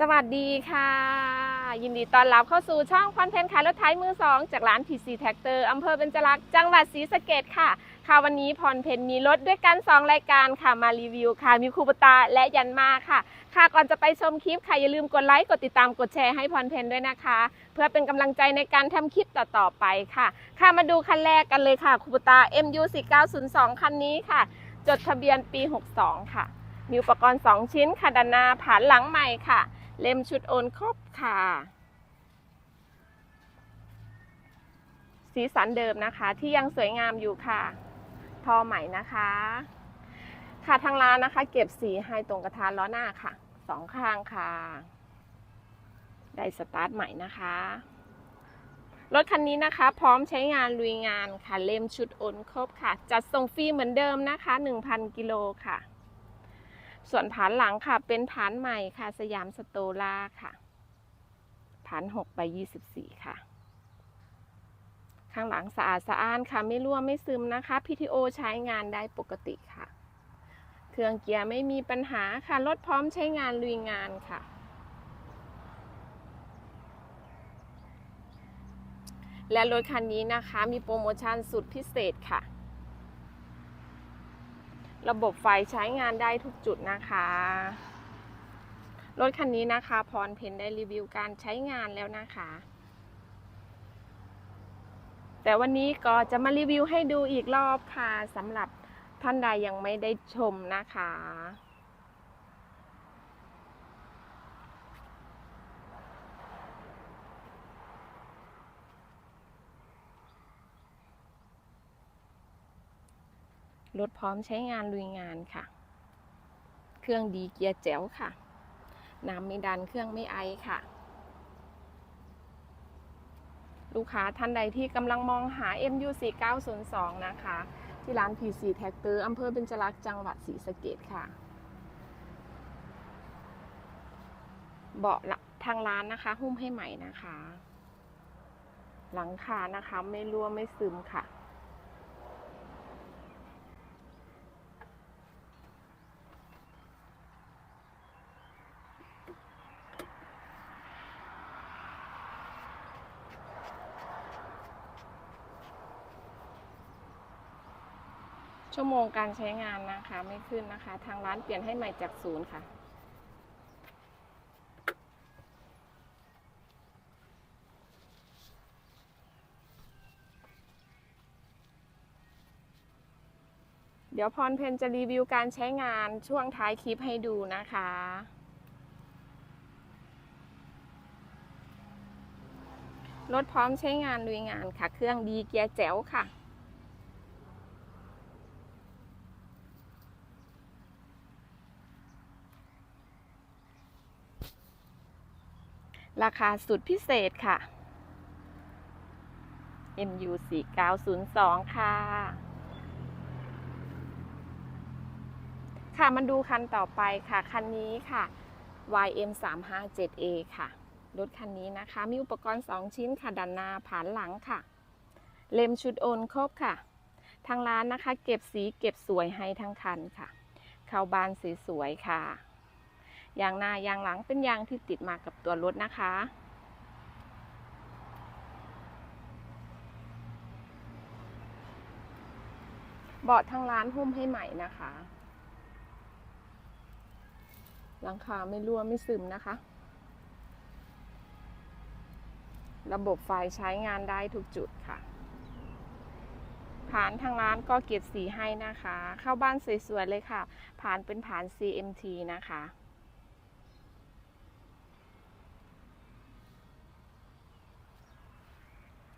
สวัสดีค่ะ ยินดีต้อนรับเข้าสู่ช่องคอนเทนต์ขายรถไถมือสองจากร้าน TC Tractor อำเภอเบญจลักษณ์จังหวัดศรีสะเกดค่ะ ค่ะวันนี้พรเพนมีรถด้วยกัน 2 รายการค่ะมารีวิวค่ะ มีคูปตาและยันมาค่ะ ค่ะก่อนจะไปชมคลิปค่ะอย่าลืมกดไลค์กดติดตามกดแชร์ให้พรเพนด้วยนะคะ เพื่อเป็นกำลังใจในการทำคลิปต่อๆไปค่ะ ค่ะมาดูคันแรกกันเลยค่ะคูปตา MU 4902คันนี้ค่ะ จดทะเบียนปี 62 ค่ะ มีอุปกรณ์ 2 ชิ้นค่ะด้านหน้าผานหลังใหม่ค่ะ เล่มชุดโอนครบค่ะ สีสันเดิมนะคะ ที่ยังสวยงามอยู่ค่ะ ทอใหม่นะคะ ค่ะทางร้านนะคะ เก็บสีให้ตรงกระทานล้อหน้าค่ะสองข้างค่ะ ได้สตาร์ทใหม่นะคะ รถคันนี้นะคะ พร้อมใช้งานลุยงานค่ะ เล่มชุดโอนครบค่ะ จัดส่งฟรีเหมือนเดิมนะคะ 1,000 กิโลค่ะ ส่วนฐานหลังค่ะ เป็นฐานใหม่ค่ะ สยามสโตล่าค่ะฐาน6ไป24ค่ะ ข้างหลังสะอาดสะอ้านค่ะ ไม่รั่วไม่ซึมนะคะ PTO ใช้งานได้ปกติค่ะ เครื่องเกียร์ไม่มีปัญหาค่ะ รถพร้อมใช้งานลุยงานค่ะและรถคันนี้นะคะมีโปรโมชั่นสุดพิเศษค่ะ ระบบไฟใช้งานได้ทุกจุดนะคะ รถคันนี้นะคะ พรเพนได้รีวิวการใช้งานแล้วนะคะ แต่วันนี้ก็จะมารีวิวให้ดูอีกรอบค่ะสำหรับท่านใดยังไม่ได้ชมนะคะ รถพร้อมใช้งานลุยงานค่ะ เครื่องดีเกียร์แจ๋วค่ะ น้ำไม่ดันเครื่องไม่ไอค่ะ ลูกค้าท่านใดที่กำลังมองหา MU 4902นะคะ ที่ร้าน PC Tractor อำเภอเบญจลักษณ์จังหวัดศรีสะเกดค่ะ เบาะละทางร้านนะคะ หุ้มให้ใหม่นะคะ หลังคานะคะไม่รั่วไม่ซึมค่ะ ชั่วโมงการใช้งานนะคะไม่ขึ้นนะคะ ทางร้านเปลี่ยนให้ใหม่จากศูนย์ค่ะ เดี๋ยวพรเพนจะรีวิวการใช้งานช่วงท้ายคลิปให้ดูนะคะรถพร้อมใช้งานลุยงานค่ะ เครื่องดีเกียร์แจ๋วค่ะ ราคาสุดพิเศษค่ะ MU 4902 ค่ะ ค่ะมาดูคันต่อไปค่ะ คันนี้ค่ะ YM 357A ค่ะ รถคันนี้นะคะ มีอุปกรณ์ 2 ชิ้นค่ะด้านหน้าผานหลังค่ะ เลมชุดโอนครบค่ะ ทางร้านนะคะ เก็บสีเก็บสวยให้ทั้งคันค่ะ เข้าบานสีสวยค่ะ ยางหน้ายางหลังเป็นยางที่ติดมากับตัวรถนะคะ เบาะทางร้านหุ้มให้ใหม่นะคะหลังคาไม่รั่วไม่ซึมนะคะ ระบบไฟใช้งานได้ทุกจุดค่ะ ผ่านทางร้านก็เก็บสีให้นะคะ เข้าบ้านสวยๆเลยค่ะ ผ่านเป็นผ่าน CMT นะคะ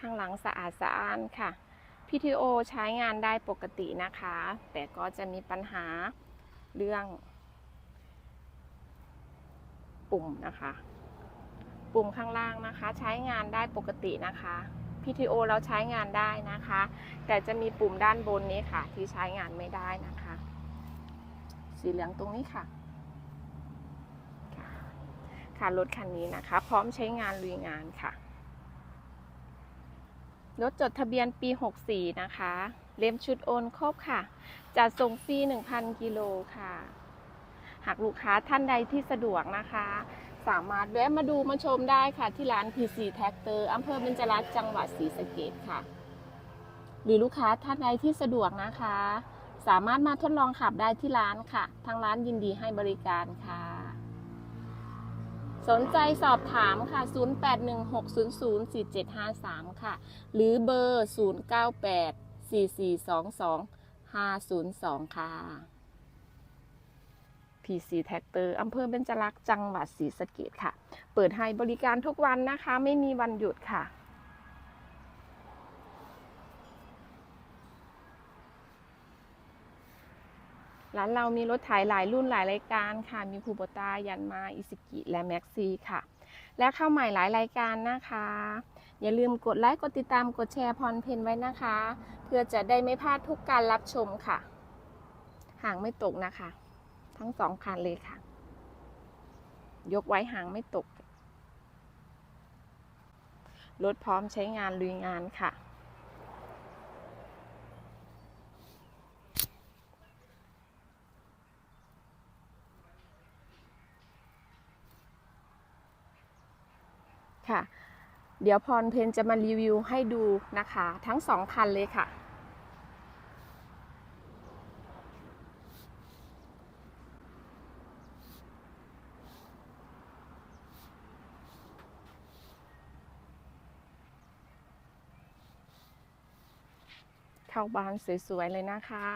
ข้างหลังสะอาดสะอ้านค่ะ PTO ใช้งานได้ปกตินะคะ แต่ก็จะมีปัญหาเรื่อง ปุ่มนะคะ ปุ่มข้างล่างนะคะ ใช้งานได้ปกตินะคะ PTO เราใช้งานได้นะคะ แต่จะมีปุ่มด้านบนนี้ค่ะ ที่ใช้งานไม่ได้นะคะ สีเหลืองตรงนี้ค่ะค่ะรถคันนี้นะคะ พร้อมใช้งานลุยงานค่ะ รถจดทะเบียนปี 64 นะคะ เล่มชุดโอนครบค่ะ จัดส่งฟรี 1,000 กิโลค่ะ หากลูกค้าท่านใดที่สะดวกนะคะ สามารถแวะมาดูมาชมได้ค่ะ ที่ร้าน PC Tractor อำเภอเบญจรัตน์จังหวัดศรีสะเกษค่ะ หรือลูกค้าท่านใดที่สะดวกนะคะ สามารถมาทดลองขับได้ที่ร้านค่ะ ทางร้านยินดีให้บริการค่ะ สนใจสอบถามค่ะ 0816004753 ค่ะ หรือเบอร์ 0984422502 ค่ะ PC Tractor อำเภอเบญจลักษณ์จังหวัดศรีสะเกดค่ะ เปิดให้บริการทุกวันนะคะ ไม่มีวันหยุดค่ะ ร้านเรามีรถไถหลายรุ่นหลายรายการค่ะ มีคูโบตายันมาอิสกิ และแม็กซีค่ะ และเข้าใหม่หลายรายการนะคะ อย่าลืมกดไลค์กดติดตามกดแชร์พรเพนไว้นะคะ เพื่อจะได้ไม่พลาดทุกการรับชมค่ะ ห่างไม่ตกนะคะ ทั้งสองคันเลยค่ะ ยกไว้ห่างไม่ตกรถพร้อมใช้งานลุยงานค่ะ เดี๋ยวพรเพนจะมารีวิวให้ดูนะคะ ทั้งสองคันเลยค่ะ เข้าบานสวยๆเลยนะคะ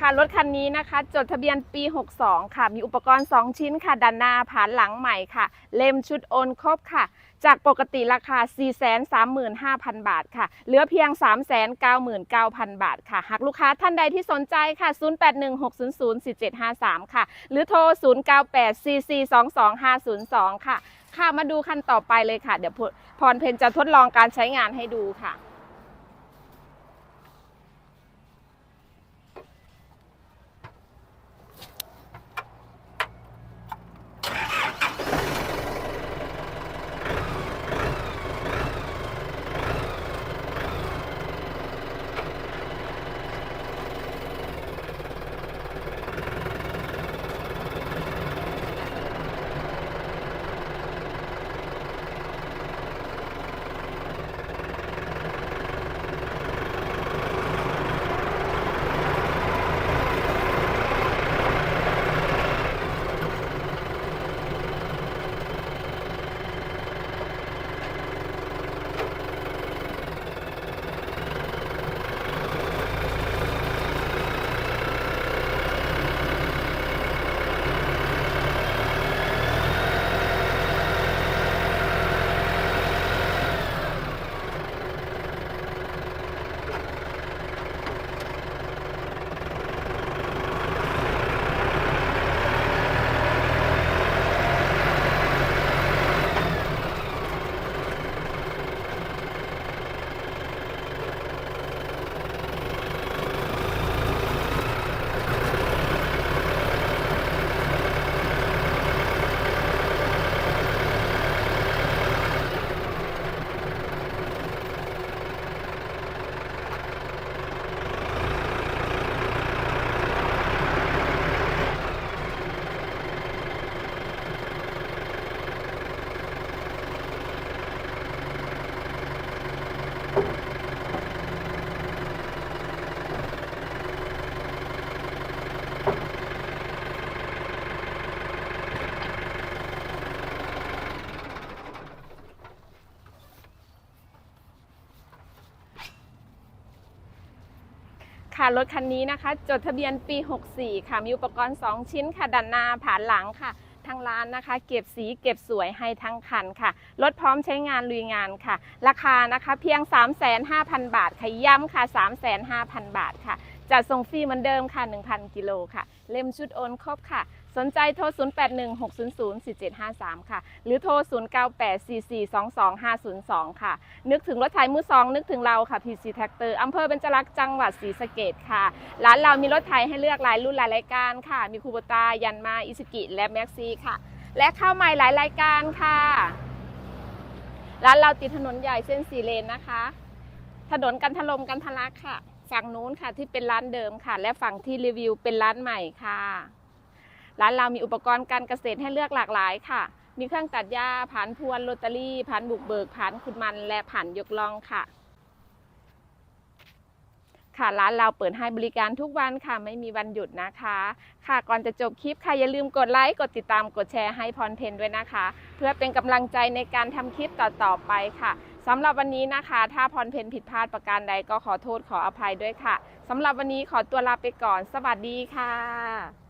ค่ะรถคันนี้นะคะ จดทะเบียนปี 62 ค่ะ มีอุปกรณ์ 2 ชิ้นค่ะด้านหน้าผานหลังใหม่ค่ะ เล่มชุดโอนครบค่ะ จากปกติราคา 435,000 บาทค่ะ เหลือเพียง 399,000 บาทค่ะ หากลูกค้าท่านใดที่สนใจค่ะ 0816004753 ค่ะ หรือโทร 0984422502 ค่ะ ค่ะมาดูคันต่อไปเลยค่ะ เดี๋ยวพรเพนจะทดลองการใช้งานให้ดูค่ะ ค่ะรถคันนี้นะคะ จดทะเบียนปี 64 ค่ะ มีอุปกรณ์ 2 ชิ้นค่ะด้านหน้าผ่านหลังค่ะ ทางร้านนะคะ เก็บสีเก็บสวยให้ทั้งคันค่ะ รถพร้อมใช้งานลุยงานค่ะ ราคานะคะเพียง 35,000 บาทค่ะย้ำค่ะ 35,000 บาทค่ะจัดส่งฟรีเหมือนเดิมค่ะ 1,000 กิโลค่ะ เล่มชุดโอนครบค่ะ สนใจโทร 0816004753 ค่ะ หรือโทร 0984422502 ค่ะ นึกถึงรถไถมือสอง นึกถึงเราค่ะ PC Tractor อำเภอเบญจรักษ์จังหวัดศรีสะเกดค่ะ ร้านเรามีรถไถให้เลือกหลายรุ่นหลายรายการค่ะ มีคูโบตายันมาอิสกิและแม็กซี่ค่ะ และเข้าใหม่หลายรายการค่ะ ร้านเราติดถนนใหญ่เส้นสีเลนนะคะ ถนนกันทลมกันทะลักค่ะ ฝั่งนู้นค่ะที่เป็นร้านเดิมค่ะ และฝั่งที่รีวิวเป็นร้านใหม่ค่ะ ร้านเรามีอุปกรณ์การเกษตรให้เลือกหลากหลายค่ะ มีเครื่องตัดหญ้าผานพวนโรตารี่ผานบุกเบิกผานขุดมัน และผ่านยกลองค่ะ ค่ะร้านเราเปิดให้บริการทุกวันค่ะ ไม่มีวันหยุดนะคะ ค่ะก่อนจะจบคลิปค่ะอย่าลืมกดไลค์กดติดตามกดแชร์ให้พรเพนด้วยนะคะ เพื่อเป็นกำลังใจในการทำคลิปต่อๆไปค่ะสำหรับวันนี้นะคะ ถ้าพรเพนผิดพลาดประการใดก็ขอโทษขออภัยด้วยค่ะสำหรับวันนี้ขอตัวลาไปก่อน สวัสดีค่ะ